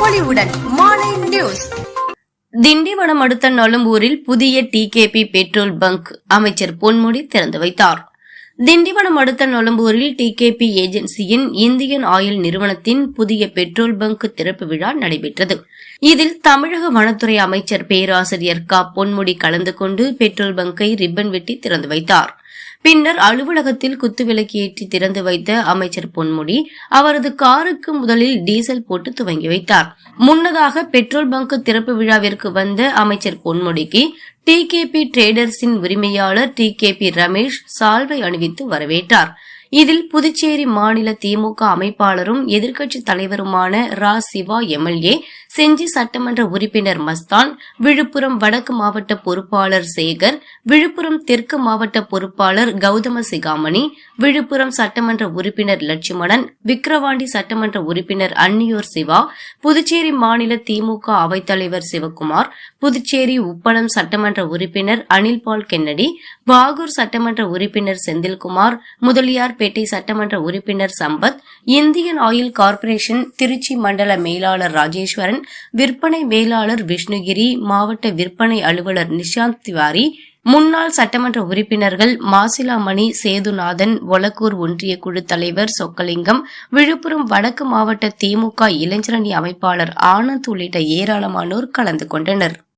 பொலிவுடன் நியூஸ். திண்டிவனம் அடுத்த நலும்பூரில் புதிய டிகேபி பெட்ரோல் பங்க் அமைச்சர் பொன்முடி திறந்து வைத்தார். திண்டிவனம் அடுத்த நொலம்பூரில் டிகேபி ஏஜென்சியின் இந்தியன் ஆயில் நிறுவனத்தின் புதிய பெட்ரோல் பங்க் திறப்பு விழா நடைபெற்றது. இதில் தமிழக வனத்துறை அமைச்சர் பேராசிரியர் க பொன்முடி கலந்து கொண்டு பெட்ரோல் பங்கை ரிப்பன் வெட்டி திறந்து வைத்தார். பின்னர் அலுவலகத்தில் குத்துவிளக்கு ஏற்றி திறந்து வைத்த அமைச்சர் பொன்முடி அவரது காருக்கு முதலில் டீசல் போட்டு துவங்கி வைத்தார். முன்னதாக பெட்ரோல் பங்க் திறப்பு விழாவிற்கு வந்த அமைச்சர் பொன்முடிக்கு டிகேபி டிரேடர்ஸின் உரிமையாளர் டிகேபி ரமேஷ் சால்வை அணிவித்து வரவேற்றார். இதில் புதுச்சேரி மாநில திமுக அமைப்பாளரும் எதிர்க்கட்சித் தலைவருமான ரா சிவா எம்எல்ஏ செஞ்சி சட்டமன்ற உறுப்பினர் மஸ்தான் விழுப்புரம் வடக்கு மாவட்ட பொறுப்பாளர் சேகர் விழுப்புரம் தெற்கு மாவட்ட பொறுப்பாளர் கௌதம சிகாமணி விழுப்புரம் சட்டமன்ற உறுப்பினர் லட்சுமணன் விக்கிரவாண்டி சட்டமன்ற உறுப்பினர் அன்னியூர் சிவா புதுச்சேரி மாநில திமுக அவைத்தலைவர் சிவக்குமார் புதுச்சேரி உப்பளம் சட்டமன்ற உறுப்பினர் அனில்பால் கென்னடி பாகூர் சட்டமன்ற உறுப்பினர் செந்தில்குமார் முதலியார்பேட்டை சட்டமன்ற உறுப்பினர் Sampath Indian oil corporation Trichy மண்டல மேலாளர் ராஜேஸ்வரன் விற்பனை மேலாளர் விஷ்ணுகிரி மாவட்ட விற்பனை அலுவலர் நிஷாந்த் திவாரி முன்னாள் சட்டமன்ற உறுப்பினர்கள் மாசிலாமணி சேதுநாதன் ஒலக்கூர் ஒன்றிய குழு தலைவர் சொக்கலிங்கம் விழுப்புரம் வடக்கு மாவட்ட திமுக இளைஞரணி அமைப்பாளர் ஆனந்த் உள்ளிட்ட ஏராளமானோர் கலந்து கொண்டனர்.